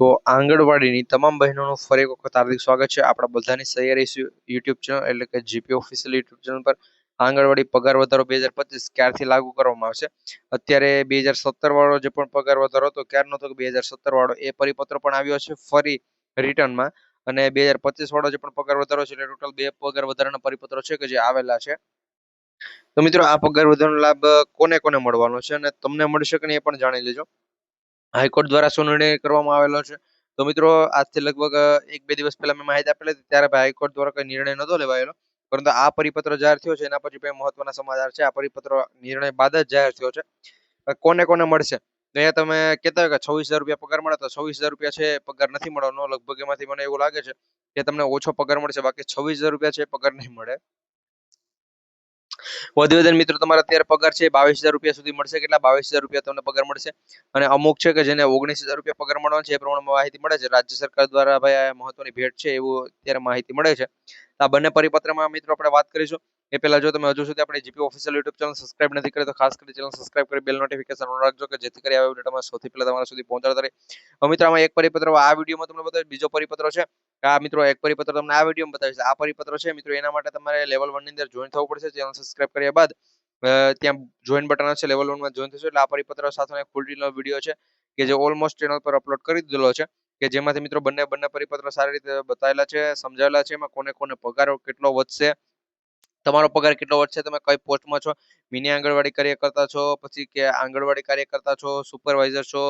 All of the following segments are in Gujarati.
તો આંગણવાડીની તમામ બહેનોનું ફરી એક વખત હાર્દિક સ્વાગત છે. આપણા બધાની સૈયારી યુટ્યુબ ચેનલ એટલે કે જીપી ઓફિશિયલ યુટ્યુબ ચેનલ પર આંગણવાડી પગાર વધારો બે હજાર પચીસ ક્યારથી લાગુ કરવામાં આવશે? અત્યારે બે હજાર સત્તર વાળો જે પણ પગાર વધારો હતો ક્યારનો હતો બે હજાર સત્તર વાળો, એ પરિપત્ર પણ આવ્યો છે ફરી રિટર્નમાં. અને બે હજાર પચીસ વાળો જે પણ પગાર વધારો છે, એટલે ટોટલ બે પગાર વધારાના પરિપત્રો છે કે જે આવેલા છે. તો મિત્રો, આ પગાર વધારાનો લાભ કોને કોને મળવાનો છે? અને તમને મળશે કે નહીં એ પણ જાણી લેજો. હાઈકોર્ટ દ્વારા સુનાવણી કરવામાં આવેલો છે? તો મિત્રો, આજથી લગભગ એક બે દિવસ પહેલા મેં માહિતી આપેલી હતી, ત્યારે હાઈકોર્ટ દ્વારા કોઈ નિર્ણય નહોતો લેવાયેલો. પરંતુ આ પરિપત્ર જાહેર થયો છે, એના પછી મહત્વના સમાચાર છે. આ પરિપત્ર નિર્ણય બાદ જ જાહેર થયો છે. કોને કોને મળશે? અહીંયા તમે કહેતા કે છવ્વીસ હજાર રૂપિયા પગાર મળે, તો છવ્વીસ હજાર રૂપિયા છે પગાર નથી મળવાનો. લગભગ એમાંથી મને એવું લાગે છે કે તમને ઓછો પગાર મળશે, બાકી છવ્વીસ હજાર રૂપિયા છે પગાર નહીં મળે. વધુ વધુ મિત્રો, તમારા અત્યારે પગાર છે બાવીસ હજાર રૂપિયા સુધી મળશે. કેટલા? બાવીસ હજાર રૂપિયા તમને પગાર મળશે. અને અમુક છે કે જેને ઓગણીસ હજાર રૂપિયા પગાર મળવાનો છે, એ પ્રમાણે માહિતી મળે છે. રાજ્ય સરકાર દ્વારા ભાઈ મહત્વની ભેટ છે એવું અત્યારે માહિતી મળે છે. આ બંને પરિપત્રમાં મિત્રો આપણે વાત કરીશું. એ પહેલા જો તમે હજુ સુધી આપણે GP official YouTube channel subscribe નથી કરી, તો ખાસ કરી ચેનલ સબસ્ક્રાઇબ કરી, બેલ નોટિફિકેશન ઓન રાખજો કે જેથી કરી આ વીડિયો સૌથી પહેલા તમારા સુધી પહોંચાડતા રહે. મિત્રો, આમાં એક પરિપત્ર, આ વિડીયોમાં તમને બતાવ્યું બીજો પરિપત્ર છે આ મિત્રો એક પરિપત્ર તમને આ વિડીયોમાં બતાવીશ. આ પરિપત્ર છે મિત્રો, એના માટે તમારે લેવલ વનની અંદર જોઈન થવું પડશે. ચેનલ સબસ્ક્રાઈબ કર્યા બાદ ત્યાં જોઈન બટન છે લેવલ વનમાં જોઈન થશે એટલે આ પરિપત્ર સાથે ફૂલ ડિટેલનો વીડિયો છે કે જે ઓલમોસ્ટ ચેનલ પર અપલોડ કરી દીધેલો છે કે જેમાંથી મિત્રો બંને બંને પરિપત્ર સારી રીતે બતાવેલા છે, સમજાવેલા છે, એમાં કોને કોને પગાર કેટલો વધશે, તમારો પગાર કેટલો વધશે, તમે કઈ પોસ્ટમાં છો, મિની આંગણવાડી કાર્યકર્તા છો, પછી કે આંગણવાડી કાર્યકર્તા છો સુપરવાઇઝર છો,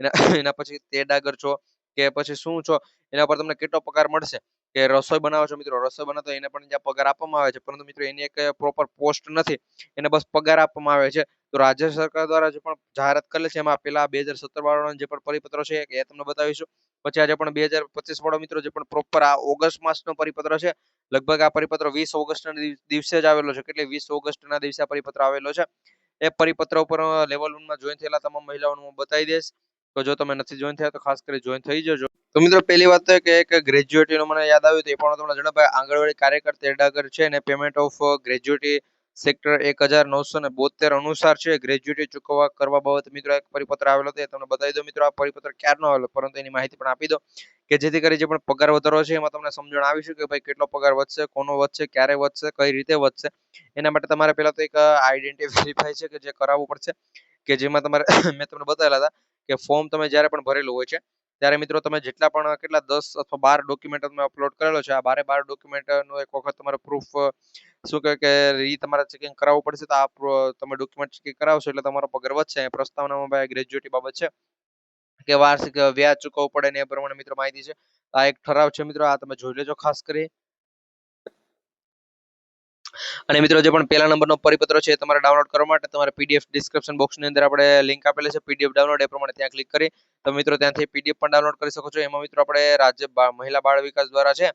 એના એના પછી તેડાગર છો, કે પછી શું છો એના પર તમને કેટલો પગાર મળશે? કે રસોઈ બનાવો છો મિત્રો, રસોઈ બનાવતો એને પણ જ્યાં પગાર આપવામાં આવે છે. પરંતુ મિત્રો એની એક પ્રોપર પોસ્ટ નથી. એને બસ પગાર આપવામાં આવે છે. તો રાજ્ય સરકાર દ્વારા જે પણ જાહેરાત કરેલી છે, એમાં પેલા બે હજાર સત્તર વાળાનો જે પણ પરિપત્ર છે, એ તમને બતાવીશું. પછી આજે પણ બે હજાર પચીસ વાળો મિત્રો જે પણ પ્રોપર આ ઓગસ્ટ માસનો પરિપત્ર છે, લગભગ આ પરિપત્ર વીસ ઓગસ્ટના દિવસે જ આવેલો છે. કેટલે? વીસ ઓગસ્ટના દિવસે આ પરિપત્ર આવેલો છે. એ પરિપત્ર ઉપર લેવલ વનમાં જોઈન થયેલા તમામ મહિલાઓનું હું બતાવી દઈશ. તો જો તમે નથી જોઈન થયા તો ખાસ કરી જોઈન થઈ જજો. તો મિત્રો, પહેલી વાત તો કે એક ગ્રેજ્યુએટીનો મને યાદ આવ્યું તો એ પણ તમને જણાવે આંગણવાડી કાર્યકર તેડાગર છે અને પેમેન્ટ ઓફ ગ્રેજ્યુએટી સેક્ટર એક હજાર નવસો ને બોતેર અનુસાર છે. ગ્રેજ્યુએટી ચૂકવવા કરવા બાબત મિત્રો એક પરિપત્ર આવેલો હતો તમને બતાવી દો મિત્રો, આ પરિપત્ર ક્યારનો આવેલો? પરંતુ એની માહિતી પણ આપી દો કે જેથી કરી જે પણ પગાર વધારો છે, એમાં તમને સમજણ આવી શકે ભાઈ કેટલો પગાર વધશે, કોનો વધશે, ક્યારે વધશે, કઈ રીતે વધશે. એના માટે તમારે પહેલા તો એક આઈડેન્ટિટી વેરીફાઈ છે કે જે કરાવવું પડશે, કે જેમાં તમારે, મેં તમને બતાવેલા હતા કે ફોર્મ તમે જ્યારે પણ ભરેલું હોય છે, ત્યારે મિત્રો તમે જેટલા પણ કેટલા દસ અથવા બાર ડોક્યુમેન્ટ તમે અપલોડ કરેલો છે, આ બારે બાર ડોક્યુમેન્ટનું એક વખત તમારે પ્રૂફ શું કહે કે રી તમારે ચેકિંગ કરાવવું પડશે તો આ તમે ડોક્યુમેન્ટ ચેકિંગ કરાવશો એટલે તમારો પગાર વધશે. પ્રસ્તાવનામાં ભાઈ ગ્રેજ્યુએટી બાબત છે કે વાર્ષિક વ્યાજ ચૂકવવું પડે ને એ પ્રમાણે મિત્રો માહિતી છે. આ એક ઠરાવ છે મિત્રો, આ તમે જોઈ લેજો ખાસ કરી. અને મિત્રો, જે પણ પહેલા નંબરનો પરિપત્ર છે તમારે ડાઉનલોડ કરવા માટે તમારે પીડીએફ ડિસ્ક્રિપ્શન બોક્સની અંદર આપણે લિંક આપેલી છે. પીડીએફ ડાઉનલોડ એ પ્રમાણે ત્યાં ક્લિક કરી તમે મિત્રો, ત્યાંથી પીડીએફ પણ ડાઉનલોડ કરી શકો છો. એમાં મિત્રો, આપણે રાજ્ય મહિલા બાળ વિકાસ દ્વારા છે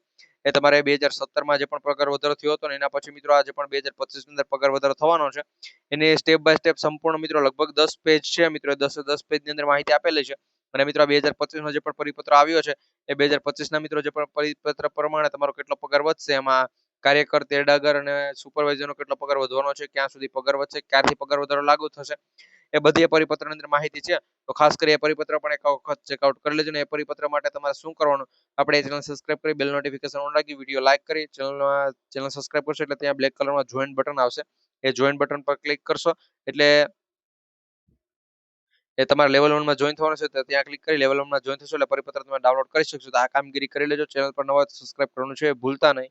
એ તમારે બે હજાર સત્તરમાં જે પણ પગાર વધારો થયો હતો એના પછી મિત્રો, આજે પણ બે હજાર પચીસ અંદર પગાર વધારો થવાનો છે. એની સ્ટેપ બાય સ્ટેપ સંપૂર્ણ મિત્રો, લગભગ દસ પેજ છે. મિત્રો દસ દસ પેજની અંદર માહિતી આપેલી છે. અને મિત્રો બે હજાર પચીસનો જે પણ પરિપત્ર આવ્યો છે એ બે હજાર પચીસના મિત્રો, જે પણ પરિપત્ર પ્રમાણે તમારો કેટલો પગાર વધશે એમાં કાર્યકર તેડાગર અને સુપરવાઇઝરનો કેટલો પગાર વધવાનો છે, ક્યાં સુધી પગાર વધશે, ક્યારથી પગાર વધારો લાગુ થશે, એ બધી એ પરિપત્રની અંદર માહિતી છે. તો ખાસ કરી એ પરિપત્ર પણ એક વખત ચેકઆઉટ કરી લેજો ને એ પરિપત્ર માટે તમારે શું કરવાનું, આપણે ચેનલ સબસ્ક્રાઇબ કરી બેલ નોટિફિકેશન ઓન રાખી વીડિયો લાઇક કરી ચેનલમાં ચેનલ સબસ્ક્રાઇબ કરશો એટલે ત્યાં બ્લેક કલરમાં જોઈન બટન આવશે. એ જોઈન બટન પર ક્લિક કરશો એટલે એ તમારે લેવલ વનમાં જોઈન થવાનું છે ત્યાં ક્લિક કરી લેવલ વનમાં જોઈન થશો એટલે પરિપત્ર તમે ડાઉનલોડ કરી શકશો. તો આ કામગીરી કરી લેજો ચેનલ પર નવા સબસ્ક્રાઇબ કરવાનું છે ભૂલતા નહીં.